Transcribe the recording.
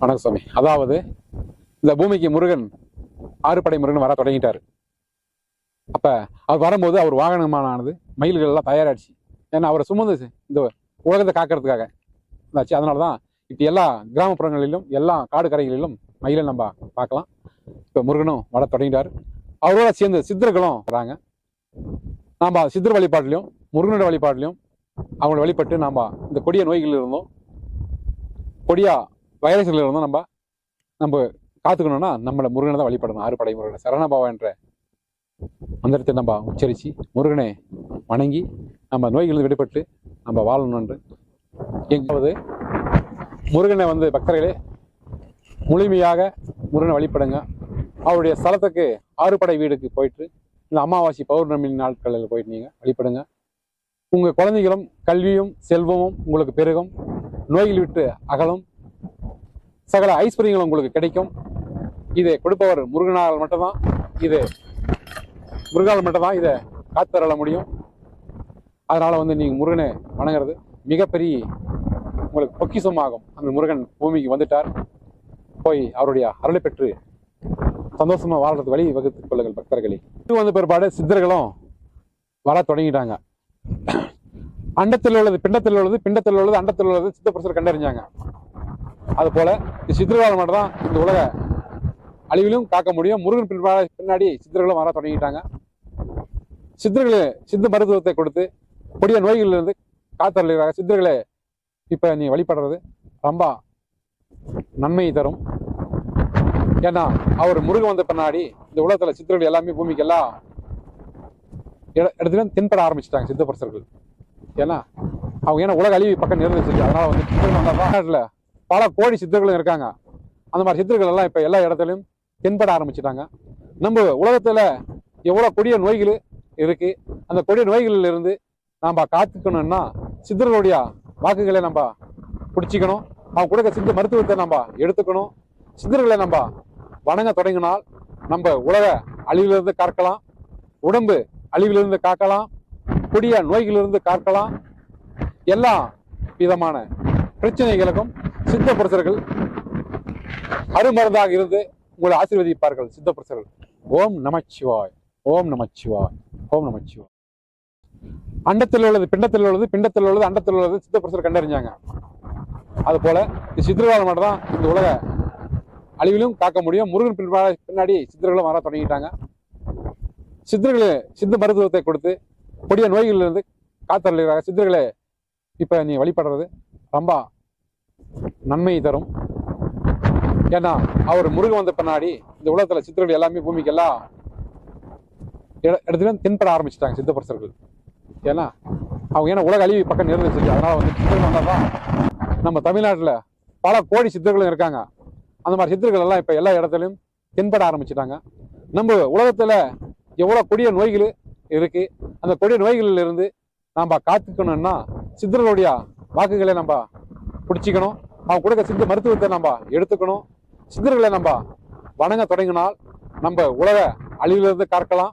வணக்கம் சுவாமி அதாவது இந்த பூமிக்கு முருகன் ஆறுபடை முருகன் வர தொடங்கிட்டாரு. அப்போ அவர் வரும்போது அவர் வாகனமானது மயில்கள் எல்லாம் தயாராகிடுச்சு ஏன்னா அவரை சுமந்து இந்த உலகத்தை காக்கிறதுக்காக. இருந்தாச்சு அதனால தான் இப்போ எல்லா கிராமப்புறங்களிலும் எல்லா காடு கரைகளிலும் மயிலை நம்ம பார்க்கலாம். இப்போ முருகனும் வர தொடங்கிட்டார். அவரோட சேர்ந்து சித்தர்களும் வராங்க. நாம் சித்தர் வழிபாட்டிலையும் முருகனோட வழிபாட்டிலையும் அவங்களை வழிபட்டு நாம் இந்த கொடிய நோய்கள் இருந்தோம் கொடியா வைரஸ்கள் இருந்தால் நம்ம நம்ம காத்துக்கணும்னா நம்மளை முருகனை தான் வழிபடணும். ஆறுபடை முருகனை. சரணபாவா என்ற மந்திரத்தை நம்ம உச்சரித்து முருகனை வணங்கி நம்ம நோய்களில் விடுபட்டு நம்ம வாழணும் என்று எங்காவது முருகனை வந்து பக்தர்களே முழுமையாக முருகனை வழிபடுங்க. அவருடைய ஸ்தலத்துக்கு ஆறுபடை வீடுக்கு போயிட்டு இந்த அமாவாசை பௌர்ணமி நாட்களில் போயிட்டு நீங்கள் வழிபடுங்க. உங்கள் குழந்தைகளும் கல்வியும் செல்வமும் உங்களுக்கு பெருகும். நோய்கள் விட்டு அகலும். சகல ஐஸ்வர்யங்களும் உங்களுக்கு கிடைக்கும். இதை கொடுப்பவர் முருகனால் மட்டும்தான். இது முருகால் மட்டும்தான் இதை காத்தரள முடியும். அதனால் வந்து நீங்கள் முருகனை வணங்குறது மிகப்பெரிய உங்களுக்கு பொக்கிஷமாகும். அந்த முருகன் பூமிக்கு வந்துட்டார். போய் அவருடைய அருளை பெற்று சந்தோஷமாக வாழ்றது வழி வகுத்துக் கொள்ளுங்கள் பக்தர்களே. இது வந்து பிற்பாடு சித்தர்களும் வர தொடங்கிட்டாங்க. அண்டத்தில் உள்ளது பிண்டத்தில் உள்ளது பிண்டத்தில் உள்ளது அண்டத்தில் உள்ளது சித்த புருஷர் கண்டறிஞ்சாங்க. அது போல இந்த சித்திரகாலம் மட்டும் தான் இந்த உலக அழிவிலும் காக்க முடியும். முருகன் பின்பாடு பின்னாடி சித்தர்களும் வர தொடங்கிட்டாங்க. சித்திரர்களே சித்த மருத்துவத்தை கொடுத்து கொடிய நோய்களிலிருந்து காத்தருளாக சித்தர்களே இப்போ நீ வழிபடுறது ரொம்ப நன்மையை தரும். ஏன்னா அவர் முருகன் வந்த பின்னாடி இந்த உலகத்தில் சித்தர்கள் எல்லாமே பூமிக்கு எல்லாம் இட- தென்பட ஆரம்பிச்சிட்டாங்க சித்த புருஷர்கள் ஏன்னா அவங்க ஏன்னா உலக அழிவு பக்கம் நிர்ணயிச்சிருக்கு. அதனால வந்து சித்தர்கள் பல கோடி சித்தர்களும் இருக்காங்க. அந்த மாதிரி சித்தர்கள் எல்லாம் இப்போ எல்லா இடத்துலையும் தென்பட ஆரம்பிச்சிட்டாங்க. நம்ம உலகத்தில் எவ்வளோ கொடிய நோய்கள் இருக்குது அந்த கொடிய நோய்களில் இருந்து காத்துக்கணும்னா சித்தர்களுடைய வாக்குகளை நம்ம பிடிச்சிக்கணும். அவங்க கொடுக்க சித்த மருத்துவத்தை நம்ம எடுத்துக்கணும். சித்தர்களை நம்ம வணங்க தொடங்கினால் நம்ம உலக அழிவிலிருந்து காக்கலாம். உடம்பு அழிவிலிருந்து காக்கலாம். கொடிய நோய்களிலிருந்து காக்கலாம். எல்லா விதமான பிரச்சனைகளுக்கும் சித்த புருஷர்கள் அருமருந்தாக இருந்து உங்களை ஆசீர்வதிப்பார்கள் சித்த புருஷர்கள் ஓம் நமச்சிவாய் ஓம் நமச்சிவாய் ஓம் நமச்சிவாய். அண்டத்தில் உள்ளது பிண்டத்தில் உள்ளது பிண்டத்தில் உள்ளது அண்டத்தில் உள்ளது சித்த புருஷர் கண்டறிஞ்சாங்க. அது போல இந்த சித்திரகாலம் மட்டும் தான் இந்த உலக அழிவிலும் காக்க முடியும். முருகன் பின்பாடு பின்னாடி சித்தர்களும் வர தொடங்கிட்டாங்க. சித்தர்களே சித்த மருத்துவத்தை கொடுத்து கொடிய நோய்களிலிருந்து காத்தருளாக சித்தர்களே இப்போ நீ வழிபடுறது ரொம்ப நன்மையை தரும். ஏன்னா அவர் முருகன் வந்த பின்னாடி இந்த உலகத்தில் சித்தர்கள் எல்லாமே பூமிக்கு எல்லாம் இட- தென்பட ஆரம்பிச்சிட்டாங்க சித்த ஏன்னா அவங்க ஏன்னா உலக அழிவு பக்கம் நிறந்துச்சு அதனால வந்து சித்தர்கள் வந்தாதான் நம்ம தமிழ்நாட்டில் பல கோடி சித்தர்களும் இருக்காங்க. அந்த மாதிரி சித்தர்கள் எல்லாம் இப்போ எல்லா இடத்துலையும் தென்பட ஆரம்பிச்சிட்டாங்க. நம்ம உலகத்தில் எவ்வளோ கொடிய நோய்கள் இருக்குது அந்த கொடிய நோய்களில் இருந்து காத்துக்கணும்னா சித்தர்களுடைய வாக்குகளை நம்ம பிடிச்சிக்கணும். அவங்க கொடுக்க சித்த மருத்துவத்தை நம்ம எடுத்துக்கணும். சித்தர்களை நம்ம வணங்க தொடங்கினால் நம்ம உலக அழிவிலிருந்து கற்கலாம்